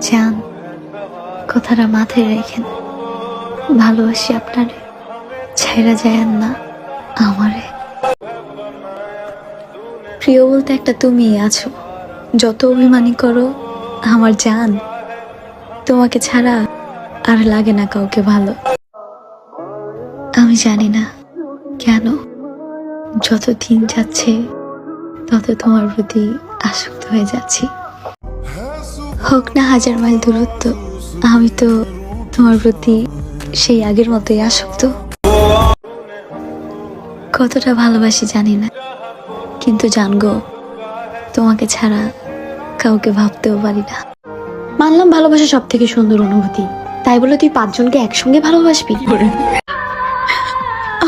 চান, কথাটা মাথায় রেখেন। ভালোবাসি আপনারে, ছাইরা যায়েন না আমারে। প্রিয় বলতে একটা তুমি আছো। যত অভিমানী করো, আমার জান, তোমাকে ছাড়া আর লাগে না কাউকে ভালো। আমি জানি না কেন, যত দিন যাচ্ছে, তত তোমার প্রতি আসক্ত হয়ে যাচ্ছি। হোক না হাজার মাইল দূরত্ব, আমি তো তোমার প্রতি সেই আগের মতোই আসক্ত। কতটা ভালোবাসি জানি না, কিন্তু জানগো তোমাকে ছাড়া কাউকে ভাবতেও পারি না। মানলাম ভালোবাসা সব থেকে সুন্দর অনুভূতি। তাই বলে তুই পাঁচজনকে একসঙ্গে ভালোবাসবি?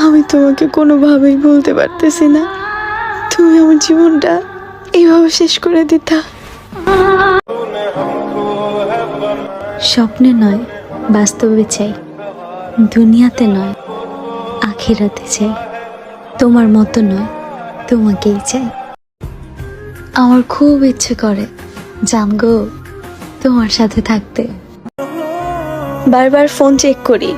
আমি তোমাকে কোনোভাবেই বলতে পারতেছি না। তুমি আমার জীবনটা এইভাবে শেষ করে দিতা। স্বপ্নে নয়, বাস্তবে চাই। দুনিয়াতে নয়, আখিরাতে চাই। তোমার মতো নয়, তোমাকেই চাই। আমার খুব ইচ্ছে করে জানগো তোমার সাথে থাকতে। বারবার ফোন চেক করি,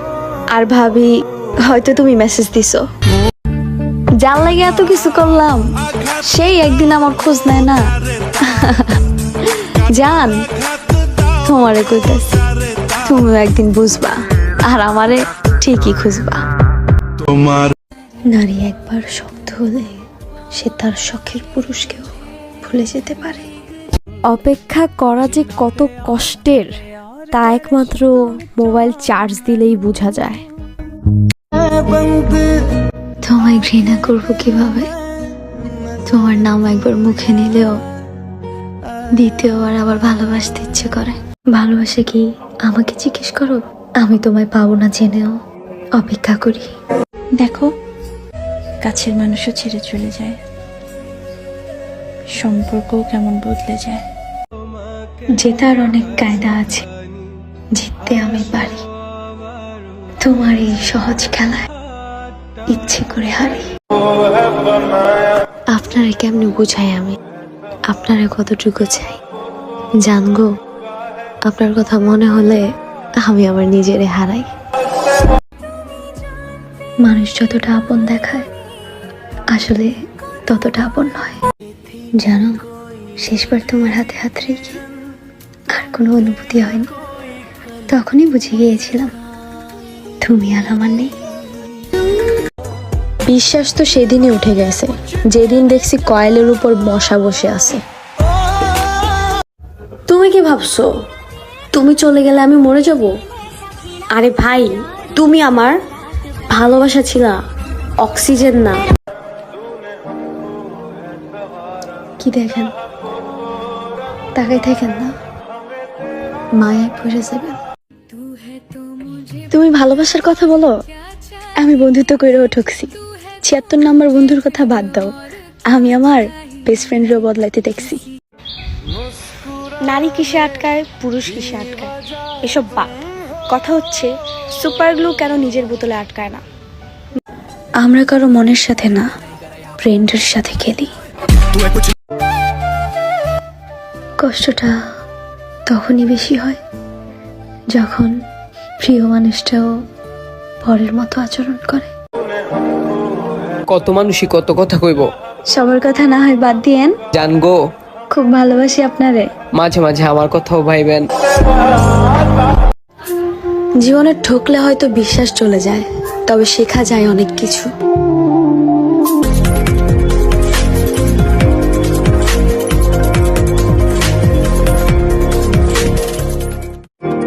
আর ভাবি, হয়তো তুমি মেসেজ দিছো। জান লাগে এত কিছু করলাম, সেই একদিন আমার খোঁজ নেয় না। জান তোমারে কইতাছি তুমিও একদিন বুঝবা আর আমারে ঠিকই খুঁজবা। তোমার নারী একবার শক্ত হলে সে তার শখের পুরুষকেও ভুলে যেতে পারে। অপেক্ষা করা যে কত কষ্টের তা একমাত্র মোবাইল চার্জ দিলেই বোঝা যায়। তোমায় ঘৃণা করব কীভাবে? তোমার নাম একবার মুখে নিলেও দ্বিতীয়বার আবার ভালোবাসতে ইচ্ছে করে। ভালোবাসে কি আমাকে জিজ্ঞেস করো? আমি তোমায় পাবো না জেনেও। অপেক্ষা করি। দেখো, কাছের মানুষও ছেড়ে চলে যায়। সম্পর্কও কেমন বদলে যায়। জেতার অনেক কায়দা আছে। জিততে আমি পারি। তোমার এই সহজ খেলায় ইচ্ছে করে হারি। আপনারা কেমনে বুঝাই আমি? আপনারা কতটুকু চাই? জানগো। আপনার কথা মনে হলে আমি আমার নিজেরে হারাই। মানুষ যতটা আপন দেখায় আসলে ততটা আপন নয়। জানো শেষবার তোমার হাতে হাত রেখে আর কোনো অনুভূতি হয়নি। তখনই বুঝে গিয়েছিলাম তুমি আর আমার নেই। বিশ্বাস তো সেদিনই উঠে গেছে যেদিন দেখছি কয়েলের উপর মশা বসে আছে। তুমি কি ভাবছ? তুমি চলে গেলে আমি মরে যাব? আরে ভাই, তুমি আমার ভালোবাসা ছিলা, অক্সিজেন না। কি দেখেন? তাকাই থাকেন না। মায়ায় পড়ে যাবেন। তুমি ভালোবাসার কথা বলো? আমি বন্ধুত্ব করেও ঠকছি। ছিয়াত্তর নাম্বার বন্ধুর কথা বাদ দাও। আমি আমার বেস্ট ফ্রেন্ডেরও বদলাইতে দেখছি। নারী কিসে আটকায় পুরুষ কিসে আটকায়? এসব বাদ কথা হচ্ছে সুপার গ্লু কেন নিজের বোতলে আটকায় না? আমরা কারও মনের সাথে না ফ্রেন্ডের সাথে খেলি। কষ্টটা তখনই বেশি হয় যখন প্রিয় মানুষটাও পরের মতো আচরণ করে। কত মানুষই কত কথা কইব? সবার কথা না হয় বাদ দিয়েন। জানগো। খুব ভালোবাসি আপনারে। মাঝে মাঝে আমার কথাও ভাইবেন। জীবনে ঠকলে হয়তো বিশ্বাস চলে যায় তবে শেখা যায় অনেক কিছু।